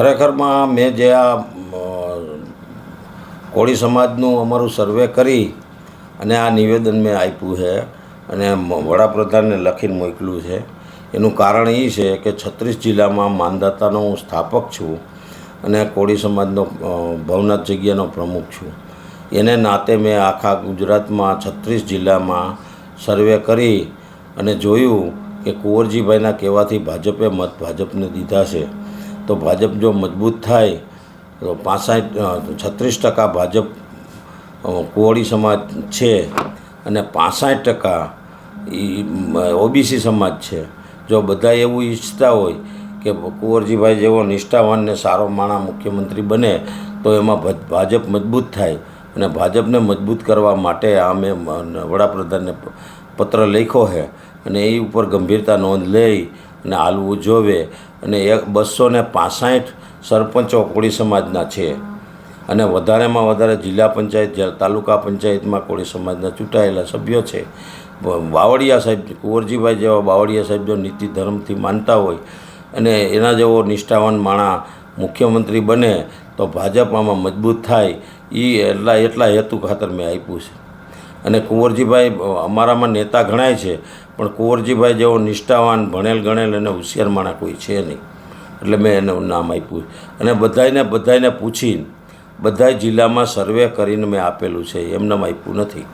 ખરેખરમાં મેં જે આ કોળી સમાજનું અમારું સર્વે કરી અને આ નિવેદન મેં આપ્યું છે અને વડાપ્રધાનને લખીને મોકલ્યું છે. એનું કારણ એ છે કે છત્રીસ જિલ્લામાં માનદાતાનો હું સ્થાપક છું અને કોળી સમાજનો ભવનાથ જગ્યાનો પ્રમુખ છું. એને નાતે મેં આખા ગુજરાતમાં છત્રીસ જિલ્લામાં સર્વે કરી અને જોયું કે કુંવરજીભાઈના કહેવાથી ભાજપે મત ભાજપને દીધા છે. તો ભાજપ જો મજબૂત થાય, તો પાસઠ છત્રીસ ટકા ભાજપ કોળી સમાજ છે અને પાસઠ ટકા ઓબીસી સમાજ છે. જો બધા એવું ઈચ્છતા હોય કે કુંવરજીભાઈ જેવો નિષ્ઠાવાન ને સારો માણા મુખ્યમંત્રી બને, તો એમાં ભાજપ મજબૂત થાય અને ભાજપને મજબૂત કરવા માટે આ મેં વડાપ્રધાનને પત્ર લખ્યો છે અને એ ઉપર ગંભીરતા નોંધ લઈ અને હાલવું જોવે અને એક બસો ને પાસઠ સરપંચો કોળી સમાજના છે. અને વધારેમાં વધારે જિલ્લા પંચાયત તાલુકા પંચાયતમાં કોળી સમાજના ચૂંટાયેલા સભ્યો છે. બાવળિયા સાહેબ, કુંવરજીભાઈ જેવા બાવળિયા સાહેબ જો નીતિ ધર્મથી માનતા હોય અને એના જેવો નિષ્ઠાવાન માણા મુખ્યમંત્રી બને તો ભાજપ આમાં મજબૂત થાય. એ એટલા એટલા હેતુ ખાતર મેં આપ્યું છે. અને કુંવરજીભાઈ અમારામાં નેતા ગણાય છે, પણ કુંવરજીભાઈ જેવો નિષ્ઠાવાન, ભણેલ ગણેલ અને હોશિયાર માણા કોઈ છે નહીં. એટલે મેં એનું નામ આપ્યું. અને બધાયને બધાયને પૂછીને બધા જિલ્લામાં સર્વે કરીને મેં આપેલું છે, એમને આપ્યું નથી.